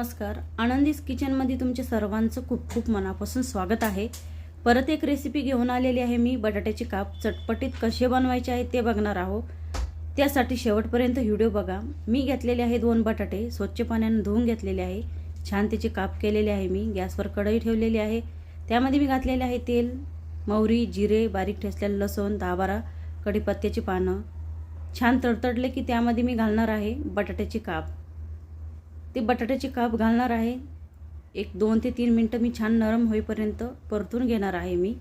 नमस्कार. आनंदीस किचनमध्ये तुमच्या सर्वांचं खूप खूप मनापासून स्वागत आहे. परत एक रेसिपी घेऊन आलेली आहे मी. बटाट्याचे काप चटपटीत कसे बनवायचे आहे ते बघणार आहोत. त्यासाठी शेवटपर्यंत व्हिडिओ बघा. मी घेतलेले आहे दोन बटाटे. स्वच्छ पाण्याने धुवून घेतलेले आहे. छान त्याचे काप केलेले आहे मी. गॅसवर कढई ठेवलेली आहे. त्यामध्ये मी घातलेले आहे तेल मोहरी जिरे बारीक ठेचलेलं लसूण दहा बारा कढीपत्त्याची पानं. छान तडतडले की त्यामध्ये मी घालणार आहे बटाट्याचे काप. ते बटाट्याचे काप घालणार आहे. एक दोन ते तीन मिनटं मी छान नरम होईपर्यंत परतून घेणार आहे मी.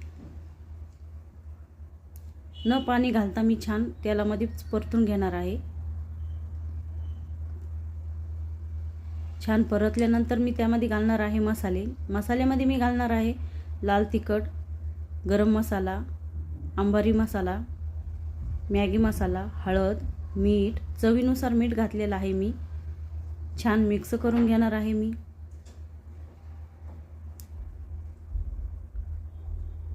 न पाणी घालता मी छान तेलामध्ये परतून घेणार आहे. छान परतल्यानंतर मी त्यामध्ये घालणार आहे मसाले. मसाल्यामध्ये मी घालणार आहे लाल तिखट गरम मसाला अंबारी मसाला मॅगी मसाला हळद मीठ चवीनुसार मीठ घातलेलं आहे मी. छान मिक्स करून घेणार आहे मी.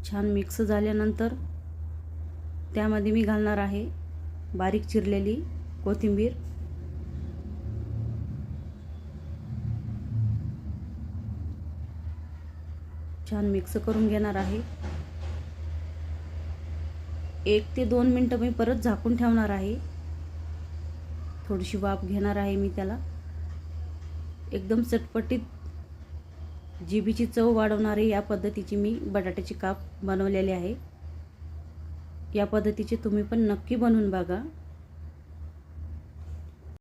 छान मिक्स झाल्यानंतर त्यामध्ये मी घालणार आहे बारीक चिरलेली कोथिंबीर. छान मिक्स करून घेणार आहे. एक ते दोन मिनटं मी परत झाकून ठेवणार आहे. थोडीशी वाफ घेणार आहे मी त्याला. एकदम चटपटीत जिभीची चव वाढवणारे या पद्धतीची मी बटाट्याचे काप बनवलेले आहे. या पद्धतीचे तुम्ही पण नक्की बनवून बघा.